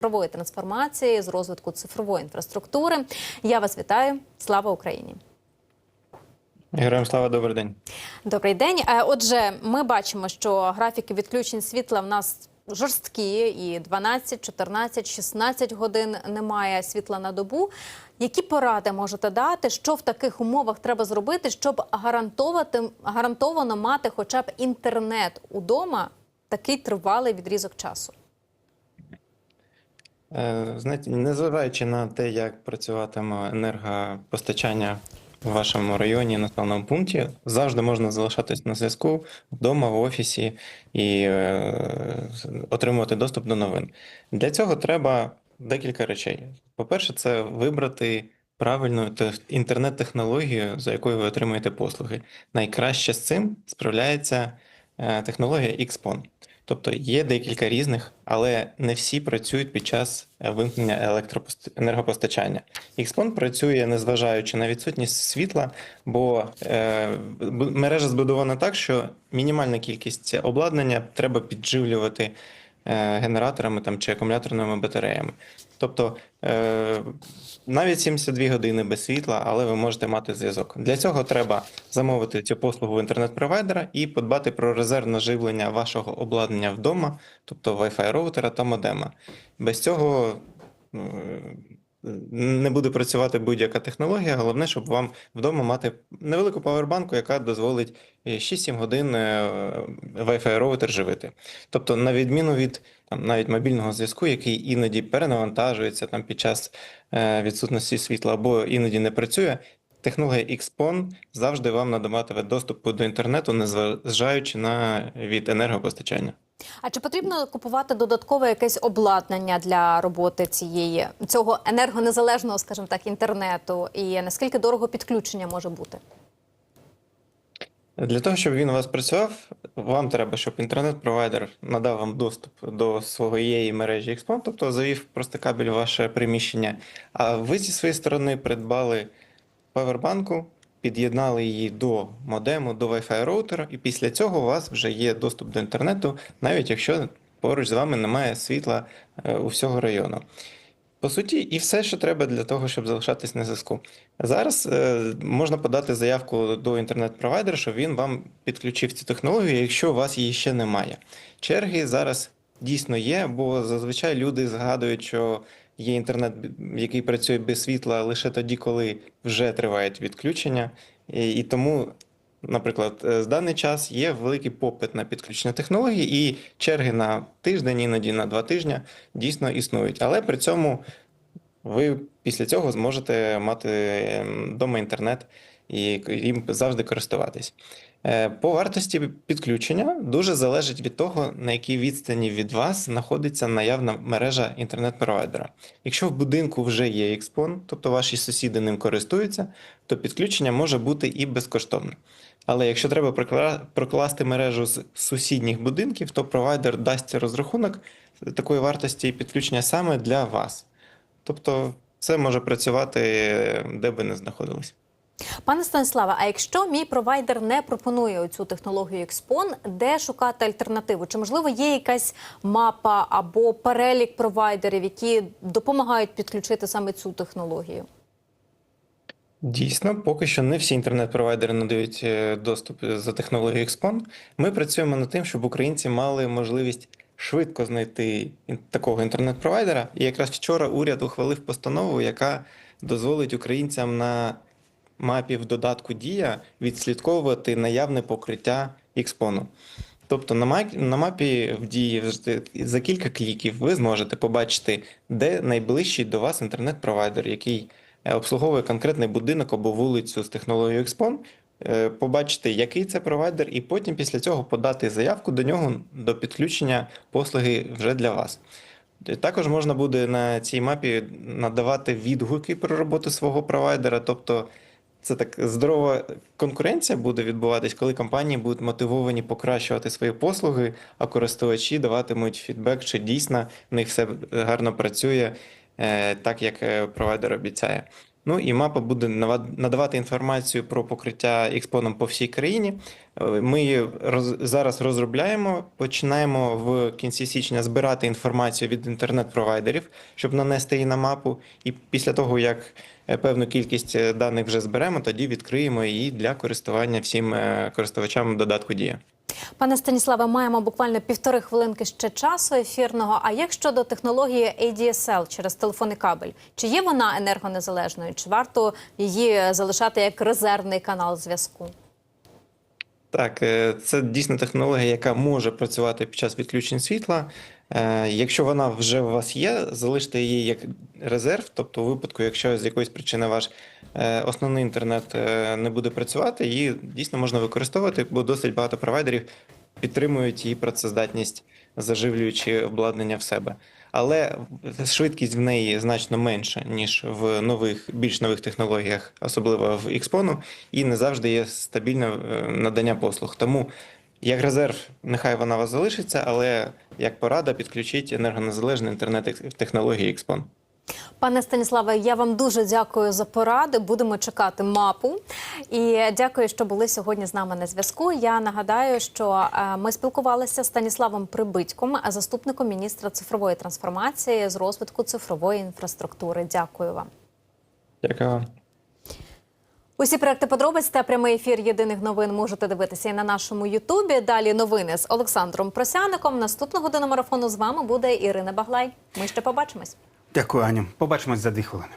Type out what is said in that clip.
цифрової трансформації, з розвитку цифрової інфраструктури. Я вас вітаю. Слава Україні! Героям слава, добрий день. Добрий день. Е, Отже, ми бачимо, що графіки відключень світла в нас жорсткі, і 12, 14, 16 годин немає світла на добу. Які поради можете дати, що в таких умовах треба зробити, щоб гарантувати гарантовано мати хоча б інтернет удома такий тривалий відрізок часу? Е, Знаєте, незважаючи на те, як працюватиме енергопостачання в вашому районі, населеному пункті, завжди можна залишатись на зв'язку вдома, в офісі і е, отримувати доступ до новин. Для цього треба декілька речей. По-перше, це вибрати правильну інтернет-технологію, за якою ви отримуєте послуги. Найкраще з цим справляється технологія XPON. Тобто є декілька різних, але не всі працюють під час е, вимкнення електропост- енергопостачання. XPON працює незважаючи на відсутність світла, бо е, мережа збудована так, що мінімальна кількість обладнання треба підживлювати е, генераторами там, чи акумуляторними батареями. Тобто е, навіть 72 години без світла, але ви можете мати зв'язок. Для цього треба замовити цю послугу в інтернет-провайдера і подбати про резервне живлення вашого обладнання вдома, тобто Wi-Fi роутера та модема. Без цього е, не буде працювати будь-яка технологія. Головне, щоб вам вдома мати невелику павербанку, яка дозволить е, 6-7 годин е, Wi-Fi роутер живити. Тобто, на відміну від там навіть мобільного зв'язку, який іноді перенавантажується там під час е, відсутності світла або іноді не працює. Технологія XPON завжди вам надаватиме доступ до інтернету, незважаючи на від енергопостачання. А чи потрібно купувати додаткове якесь обладнання для роботи цієї цього енергонезалежного, скажімо так, інтернету? І наскільки дорого підключення може бути? Для того, щоб він у вас працював, вам треба, щоб інтернет-провайдер надав вам доступ до своєї мережі XPON, тобто завів просто кабель в ваше приміщення. А ви зі своєї сторони придбали павербанку, під'єднали її до модему, до Wi-Fi роутера, і після цього у вас вже є доступ до інтернету, навіть якщо поруч з вами немає світла е, у всього району. По суті, і все, що треба для того, щоб залишатись на зв'язку. Зараз е, можна подати заявку до інтернет-провайдера, щоб він вам підключив цю технологію, якщо у вас її ще немає. Черги зараз дійсно є, бо зазвичай люди згадують, що є інтернет, який працює без світла лише тоді, коли вже тривають відключення. І, тому, наприклад, е, з даний час є великий попит на підключення технологій, і черги на тиждень, іноді на два тижні дійсно існують. Але при цьому ви після цього зможете мати вдома інтернет і їм завжди користуватись. Е, По вартості підключення дуже залежить від того, на якій відстані від вас знаходиться наявна мережа інтернет-провайдера. Якщо в будинку вже є XPON, тобто ваші сусіди ним користуються, то підключення може бути і безкоштовне. Але якщо треба прокласти мережу з сусідніх будинків, то провайдер дасть розрахунок такої вартості підключення саме для вас. Тобто це може працювати де би не знаходились. Пане Станіславе, а якщо мій провайдер не пропонує цю технологію XPON, де шукати альтернативу? Чи можливо є якась мапа або перелік провайдерів, які допомагають підключити саме цю технологію? Дійсно, поки що не всі інтернет-провайдери надають е, доступ за технологією XPON. Ми працюємо над тим, щоб українці мали можливість швидко знайти такого інтернет-провайдера. І якраз вчора уряд ухвалив постанову, яка дозволить українцям на мапі в додатку Дія відслідковувати наявне покриття XPON. Тобто на мапі, в дії за кілька кліків ви зможете побачити, де найближчий до вас інтернет-провайдер, який е, обслуговує конкретний будинок або вулицю з технологією XPON, е, побачити, який це провайдер, і потім після цього подати заявку до нього до підключення послуги вже для вас. Е, Також можна буде на цій мапі надавати відгуки про роботу свого провайдера, тобто це так здорова конкуренція буде відбуватись, коли компанії будуть мотивовані покращувати свої послуги, а користувачі даватимуть фідбек, чи дійсно в них все гарно працює е, так, як е, провайдер обіцяє. Ну і мапа буде надавати інформацію про покриття експоном по всій країні. Е, Ми її роз- зараз розробляємо, починаємо в кінці січня збирати інформацію від інтернет-провайдерів, щоб нанести її на мапу. І після того, як е, певну кількість е, даних вже зберемо, тоді відкриємо її для користування всім користувачам додатку Дія. Пане Станіславе, маємо буквально півтори хвилинки ще часу ефірного. А як щодо технології ADSL через телефонний кабель? Чи є вона енергонезалежною? Чи варто її залишати як резервний канал зв'язку? Так, е, це дійсно технологія, яка може працювати під час відключень світла. Е, Якщо вона вже у вас є, залиште її як резерв, тобто у випадку, якщо з якоїсь причини ваш е, основний інтернет е, не буде працювати, її дійсно можна використовувати, бо досить багато провайдерів підтримують її працездатність, заживлюючи обладнання в себе. Але швидкість в неї значно менша, ніж в нових, більш нових технологіях, особливо в Xpon, і не завжди є стабільне надання послуг. Тому як резерв, нехай вона у вас залишиться, але як порада, підключіть енергонезалежний інтернет технології Xpon. Пане Станіславе, я вам дуже дякую за поради. Будемо чекати мапу. І дякую, що були сьогодні з нами на зв'язку. Я нагадаю, що е, ми спілкувалися з Станіславом Прибитьком, заступником міністра цифрової трансформації з розвитку цифрової інфраструктури. Дякую вам. Дякую вам. Усі проекти подробиць та прямий ефір єдиних новин можете дивитися і на нашому Ютубі. Далі новини з Олександром Просяником. Наступну годину марафону з вами буде Ірина Баглай. Ми ще побачимось. Дякую, Аню. Побачимось за дві хвилини.